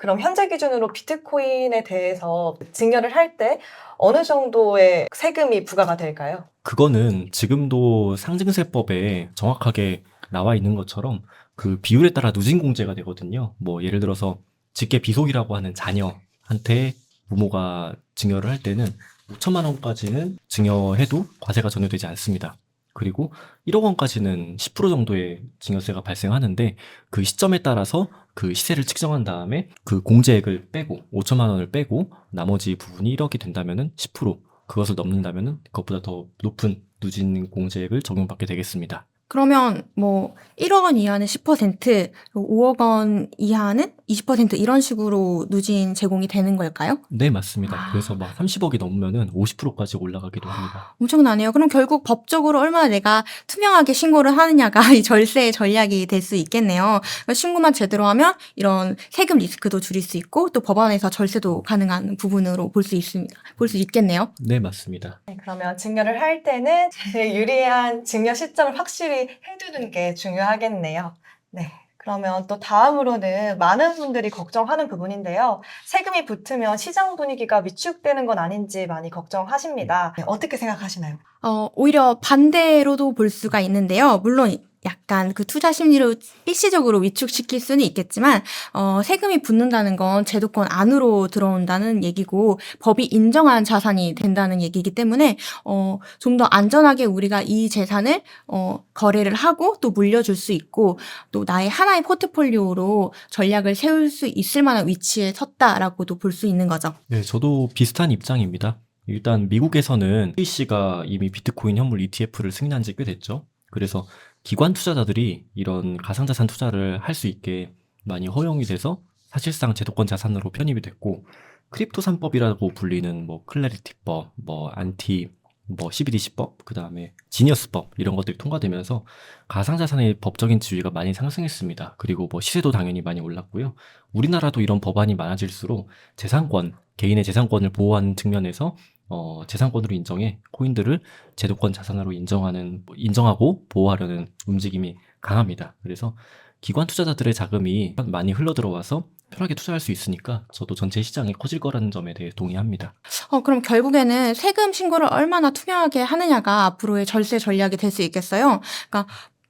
그럼 현재 기준으로 비트코인에 대해서 증여를 할 때 어느 정도의 세금이 부과가 될까요? 그거는 지금도 상증세법에 정확하게 나와 있는 것처럼 그 비율에 따라 누진공제가 되거든요. 뭐 예를 들어서 직계 비속이라고 하는 자녀한테 부모가 증여를 할 때는 5천만 원까지는 증여해도 과세가 전혀 되지 않습니다. 그리고 1억 원까지는 10% 정도의 증여세가 발생하는데 그 시점에 따라서 그 시세를 측정한 다음에 그 공제액을 빼고 5천만 원을 빼고 나머지 부분이 1억이 된다면은 10% 그것을 넘는다면은 그것보다 더 높은 누진 공제액을 적용받게 되겠습니다. 그러면 뭐 1억 원 이하는 10%, 5억 원 이하는 20% 이런 식으로 누진 제공이 되는 걸까요? 네, 맞습니다. 아. 그래서 막 30억이 넘으면은 50%까지 올라가기도 합니다. 엄청나네요. 그럼 결국 법적으로 얼마나 내가 투명하게 신고를 하느냐가 이 절세의 전략이 될 수 있겠네요. 그러니까 신고만 제대로 하면 이런 세금 리스크도 줄일 수 있고 또 법안에서 절세도 가능한 부분으로 볼 수 있습니다. 볼 수 있겠네요. 네, 맞습니다. 네, 그러면 증여를 할 때는 제일 유리한 증여 시점을 확실히 해두는 게 중요하겠네요. 네. 그러면 또 다음으로는 많은 분들이 걱정하는 부분인데요. 세금이 붙으면 시장 분위기가 위축되는 건 아닌지 많이 걱정하십니다. 네, 어떻게 생각하시나요? 어, 오히려 반대로도 볼 수가 있는데요. 물론 약간 그 투자 심리로 일시적으로 위축시킬 수는 있겠지만, 어, 세금이 붙는다는 건 제도권 안으로 들어온다는 얘기고, 법이 인정한 자산이 된다는 얘기이기 때문에, 어, 좀 더 안전하게 우리가 이 재산을, 어, 거래를 하고 또 물려줄 수 있고, 또 나의 하나의 포트폴리오로 전략을 세울 수 있을 만한 위치에 섰다라고도 볼 수 있는 거죠. 네, 저도 비슷한 입장입니다. 일단 미국에서는 CC가 이미 비트코인 현물 ETF를 승인한 지 꽤 됐죠. 그래서 기관 투자자들이 이런 가상자산 투자를 할 수 있게 많이 허용이 돼서 사실상 제도권 자산으로 편입이 됐고 크립토 3법이라고 불리는 뭐 클래리티법, 뭐 안티, 뭐 CBDC법, 그 다음에 지니어스법 이런 것들이 통과되면서 가상자산의 법적인 지위가 많이 상승했습니다. 그리고 뭐 시세도 당연히 많이 올랐고요. 우리나라도 이런 법안이 많아질수록 재산권, 개인의 재산권을 보호하는 측면에서 어, 재산권으로 인정해 코인들을 제도권 자산으로 인정하는 인정하고 보호하려는 움직임이 강합니다. 그래서 기관 투자자들의 자금이 많이 흘러 들어와서 편하게 투자할 수 있으니까 저도 전체 시장이 커질 거라는 점에 대해 동의합니다. 어, 그럼 결국에는 세금 신고를 얼마나 투명하게 하느냐가 앞으로의 절세 전략이 될 수 있겠어요. 그러니까,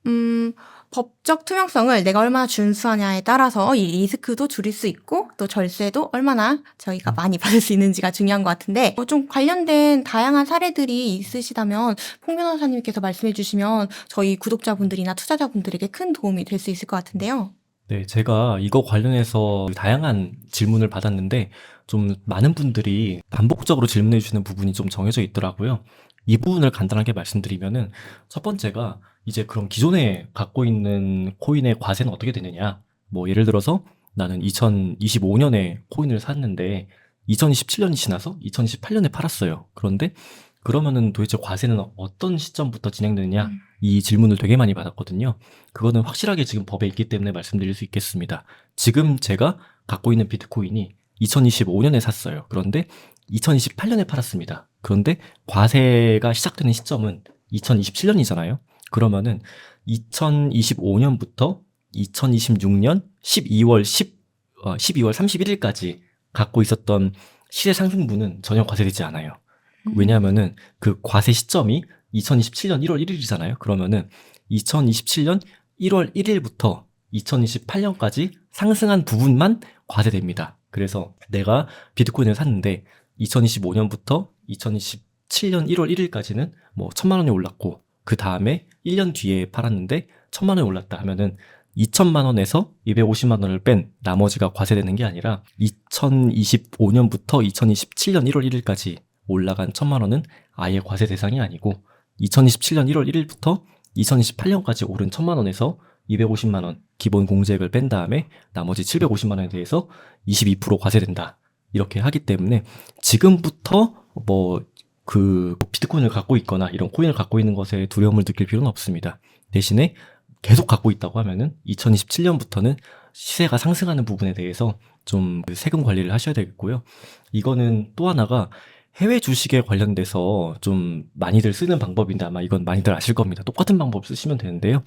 음, 법적 투명성을 내가 얼마나 준수하냐에 따라서 이 리스크도 줄일 수 있고 또 절세도 얼마나 저희가 많이 받을 수 있는지가 중요한 것 같은데 어, 좀 관련된 다양한 사례들이 있으시다면 홍 변호사님께서 말씀해 주시면 저희 구독자분들이나 투자자분들에게 큰 도움이 될 수 있을 것 같은데요. 네, 제가 이거 관련해서 다양한 질문을 받았는데 좀 많은 분들이 반복적으로 질문해 주시는 부분이 좀 정해져 있더라고요. 이 부분을 간단하게 말씀드리면은 첫 번째가 이제 그럼 기존에 갖고 있는 코인의 과세는 어떻게 되느냐? 뭐 예를 들어서 나는 2025년에 코인을 샀는데 2027년이 지나서 2028년에 팔았어요. 그런데 그러면은 도대체 과세는 어떤 시점부터 진행되느냐? 음. 이 질문을 되게 많이 받았거든요. 그거는 확실하게 지금 법에 있기 때문에 말씀드릴 수 있겠습니다. 지금 제가 갖고 있는 비트코인이 2025년에 샀어요. 그런데 2028년에 팔았습니다. 그런데 과세가 시작되는 시점은 2027년이잖아요. 그러면은 2025년부터 2026년 12월 10, 어, 12월 31일까지 갖고 있었던 시세 상승분은 전혀 과세되지 않아요. 왜냐하면은 그 과세 시점이 2027년 1월 1일이잖아요. 그러면은 2027년 1월 1일부터 2028년까지 상승한 부분만 과세됩니다. 그래서 내가 비트코인을 샀는데 2025년부터 2027년 1월 1일까지는 뭐 천만 원이 올랐고 그 다음에 1년 뒤에 팔았는데 천만 원이 올랐다 하면은 2천만 원에서 250만 원을 뺀 나머지가 과세되는 게 아니라 2025년부터 2027년 1월 1일까지 올라간 천만 원은 아예 과세 대상이 아니고 2027년 1월 1일부터 2028년까지 오른 천만 원에서 250만 원 기본 공제액을 뺀 다음에 나머지 750만 원에 대해서 22% 과세된다. 이렇게 하기 때문에 지금부터 뭐 그 비트코인을 갖고 있거나 이런 코인을 갖고 있는 것에 두려움을 느낄 필요는 없습니다. 대신에 계속 갖고 있다고 하면은 2027년부터는 시세가 상승하는 부분에 대해서 좀 세금 관리를 하셔야 되겠고요. 이거는 또 하나가 해외 주식에 관련돼서 좀 많이들 쓰는 방법인데 아마 이건 많이들 아실 겁니다. 똑같은 방법 쓰시면 되는데요.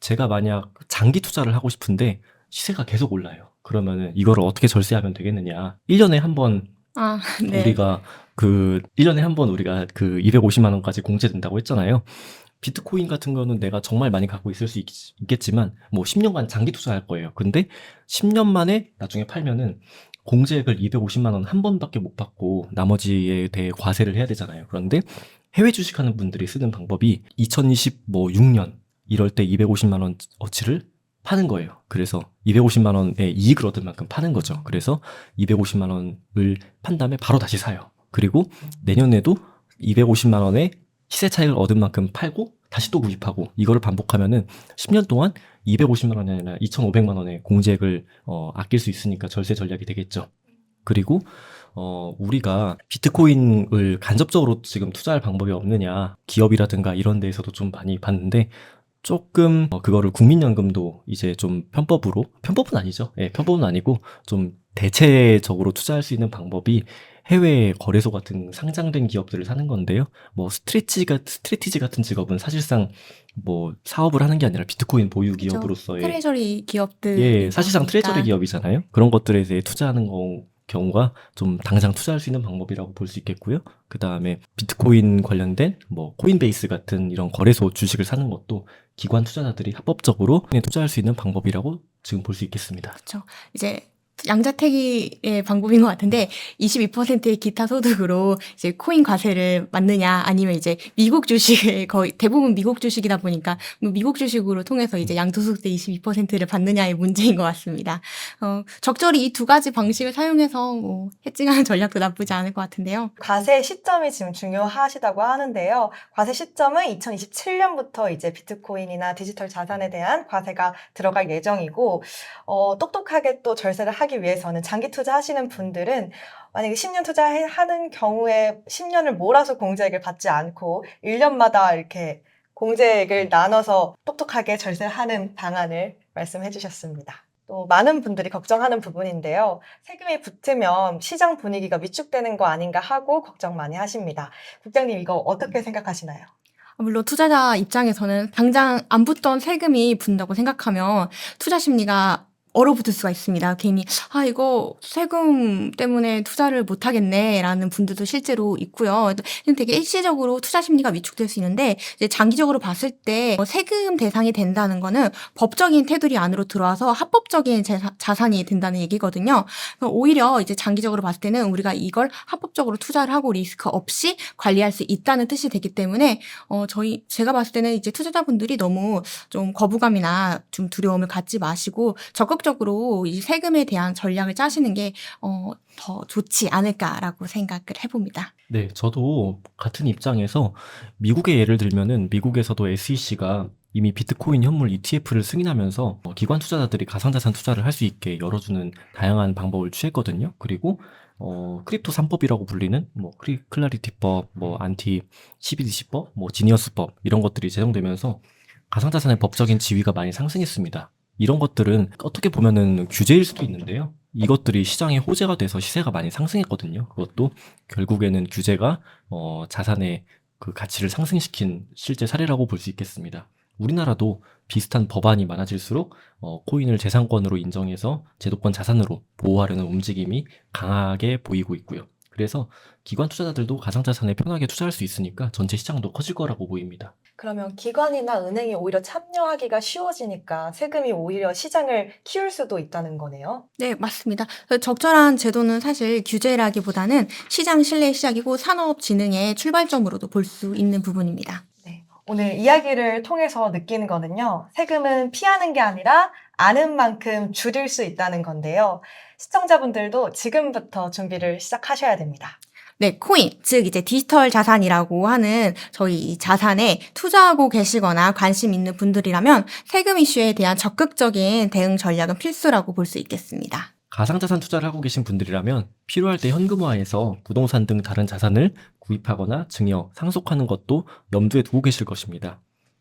제가 만약 장기 투자를 하고 싶은데 시세가 계속 올라요. 그러면은 이거를 어떻게 절세하면 되겠느냐. 1년에 한번 아, 네. 우리가 그 1년에 한 번 우리가 그 250만 원까지 공제된다고 했잖아요. 비트코인 같은 거는 내가 정말 많이 갖고 있을 수 있, 겠지만뭐 10년간 장기 투자할 거예요. 근데 10년 만에 나중에 팔면은 공제액을 250만 원 한 번밖에 못 받고 나머지에 대해 과세를 해야 되잖아요. 그런데 해외 주식하는 분들이 쓰는 방법이 2026년 이럴 때 250만 원 어치를 파는 거예요. 그래서 250만 원의 이익을 얻을 만큼 파는 거죠. 그래서 250만 원을 판 다음에 바로 다시 사요. 그리고 내년에도 250만 원의 시세 차익을 얻은 만큼 팔고 다시 또 구입하고 이거를 반복하면은 10년 동안 250만 원이 아니라 2,500만 원의 공제액을 어, 아낄 수 있으니까 절세 전략이 되겠죠. 그리고 어, 우리가 비트코인을 간접적으로 지금 투자할 방법이 없느냐 기업이라든가 이런 데에서도 좀 많이 봤는데 조금 어, 그거를 국민연금도 이제 좀 편법으로 편법은 아니죠. 예, 편법은 아니고 좀 대체적으로 투자할 수 있는 방법이 해외 거래소 같은 상장된 기업들을 사는 건데요. 뭐 스트레치가 스트레티지 같은 직업은 사실상 뭐 사업을 하는 게 아니라 비트코인 보유 기업으로서의 트레저리 기업들. 예, 사실상 트레저리 기업이잖아요. 그런 것들에 대해 투자하는 거, 경우가 좀 당장 투자할 수 있는 방법이라고 볼 수 있겠고요. 그 다음에 비트코인 관련된 뭐 코인베이스 같은 이런 거래소 주식을 사는 것도 기관 투자자들이 합법적으로 투자할 수 있는 방법이라고 지금 볼 수 있겠습니다. 이제 양자택일의 방법인 것 같은데 22%의 기타 소득으로 이제 코인 과세를 맞느냐 아니면 이제 미국 주식을 거의 대부분 미국 주식이다 보니까 뭐 미국 주식으로 통해서 이제 양도소득세 22%를 받느냐의 문제인 것 같습니다. 어, 적절히 이 두 가지 방식을 사용해서 뭐 해칭하는 전략도 나쁘지 않을 것 같은데요. 과세 시점이 지금 중요하시다고 하는데요. 과세 시점은 2027년부터 이제 비트코인이나 디지털 자산에 대한 과세가 들어갈 예정이고, 어, 똑똑하게 또 절세를 하기 위해서는 장기 투자하시는 분들은 만약에 10년 투자하는 경우에 10년을 몰아서 공제액을 받지 않고 1년마다 이렇게 공제액을 나눠서 똑똑하게 절세하는 방안을 말씀해 주셨습니다. 또 많은 분들이 걱정하는 부분인데요. 세금이 붙으면 시장 분위기가 위축되는 거 아닌가 하고 걱정 많이 하십니다. 국장님 이거 어떻게 생각하시나요? 물론 투자자 입장에서는 당장 안 붙던 세금이 붙는다고 생각하면 투자 심리가 얼어붙을 수가 있습니다. 괜히 아 이거 세금 때문에 투자를 못 하겠네라는 분들도 실제로 있고요. 되게 일시적으로 투자 심리가 위축될 수 있는데 이제 장기적으로 봤을 때 세금 대상이 된다는 거는 법적인 테두리 안으로 들어와서 합법적인 자산 이 된다는 얘기거든요. 오히려 이제 장기적으로 봤을 때는 우리가 이걸 합법적으로 투자를 하고 리스크 없이 관리할 수 있다는 뜻이 되기 때문에 어 저희 제가 봤을 때는 이제 투자자분들이 너무 좀 거부감이나 좀 두려움을 갖지 마시고 적극 적극적으로 이 세금에 대한 전략을 짜시는 게, 어, 더 좋지 않을까라고 생각을 해봅니다. 네, 저도 같은 입장에서 미국의 예를 들면은 미국에서도 SEC가 이미 비트코인 현물 ETF를 승인하면서 어, 기관 투자자들이 가상자산 투자를 할 수 있게 열어주는 다양한 방법을 취했거든요. 그리고 어, 크립토 3법이라고 불리는 뭐 크리, 클라리티법, 뭐 안티 CBDC법, 뭐 지니어스법 이런 것들이 제정되면서 가상자산의 법적인 지위가 많이 상승했습니다. 이런 것들은 어떻게 보면은 규제일 수도 있는데요. 이것들이 시장에 호재가 돼서 시세가 많이 상승했거든요. 그것도 결국에는 규제가 어, 자산의 그 가치를 상승시킨 실제 사례라고 볼 수 있겠습니다. 우리나라도 비슷한 법안이 많아질수록 어, 코인을 재산권으로 인정해서 제도권 자산으로 보호하려는 움직임이 강하게 보이고 있고요. 그래서 기관 투자자들도 가상자산에 편하게 투자할 수 있으니까 전체 시장도 커질 거라고 보입니다. 그러면 기관이나 은행이 오히려 참여하기가 쉬워지니까 세금이 오히려 시장을 키울 수도 있다는 거네요. 네, 맞습니다. 적절한 제도는 사실 규제라기보다는 시장 신뢰의 시작이고 산업 진흥의 출발점으로도 볼 수 있는 부분입니다. 네. 오늘 이야기를 통해서 느끼는 거는요. 세금은 피하는 게 아니라 아는 만큼 줄일 수 있다는 건데요. 시청자분들도 지금부터 준비를 시작하셔야 됩니다. 네, 코인, 즉 이제 디지털 자산이라고 하는 저희 이 자산에 투자하고 계시거나 관심 있는 분들이라면 세금 이슈에 대한 적극적인 대응 전략은 필수라고 볼 수 있겠습니다. 가상자산 투자를 하고 계신 분들이라면 필요할 때 현금화해서 부동산 등 다른 자산을 구입하거나 증여, 상속하는 것도 염두에 두고 계실 것입니다.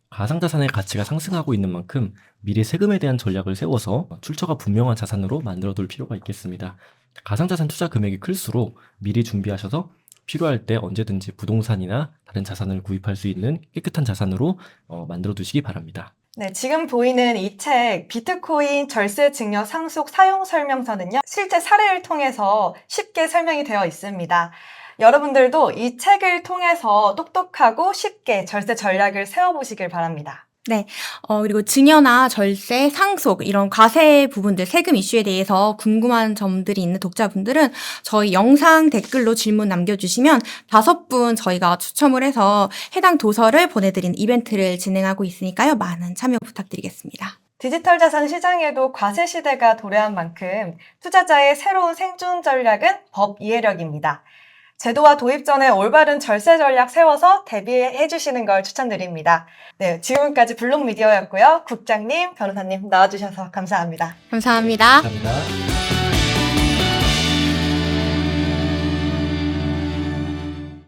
가상자산의 가치가 상승하고 있는 만큼 미래 세금에 대한 전략을 세워서 출처가 분명한 자산으로 만들어 둘 필요가 있겠습니다. 가상자산 투자 금액이 클수록 미리 준비하셔서 필요할 때 언제든지 부동산이나 다른 자산을 구입할 수 있는 깨끗한 자산으로 어, 만들어 두시기 바랍니다. 네, 지금 보이는 이 책 비트코인 절세 증여 상속 사용 설명서는요. 실제 사례를 통해서 쉽게 설명이 되어 있습니다. 여러분들도 이 책을 통해서 똑똑하고 쉽게 절세 전략을 세워보시길 바랍니다. 어, 그리고 증여나 절세, 상속, 이런 과세 부분들, 세금 이슈에 대해서 궁금한 점들이 있는 독자분들은 저희 영상 댓글로 질문 남겨 주시면 다섯 분 저희가 추첨을 해서 해당 도서를 보내 드리는 이벤트를 진행하고 있으니까요. 많은 참여 부탁드리겠습니다. 디지털 자산 시장에도 과세 시대가 도래한 만큼 투자자의 새로운 생존 전략은 법 이해력입니다. 제도와 도입 전에 올바른 절세 전략 세워서 대비해 주시는 걸 추천드립니다. 네, 지금까지 블록 미디어였고요. 국장님, 변호사님 나와주셔서 감사합니다. 감사합니다. 감사합니다.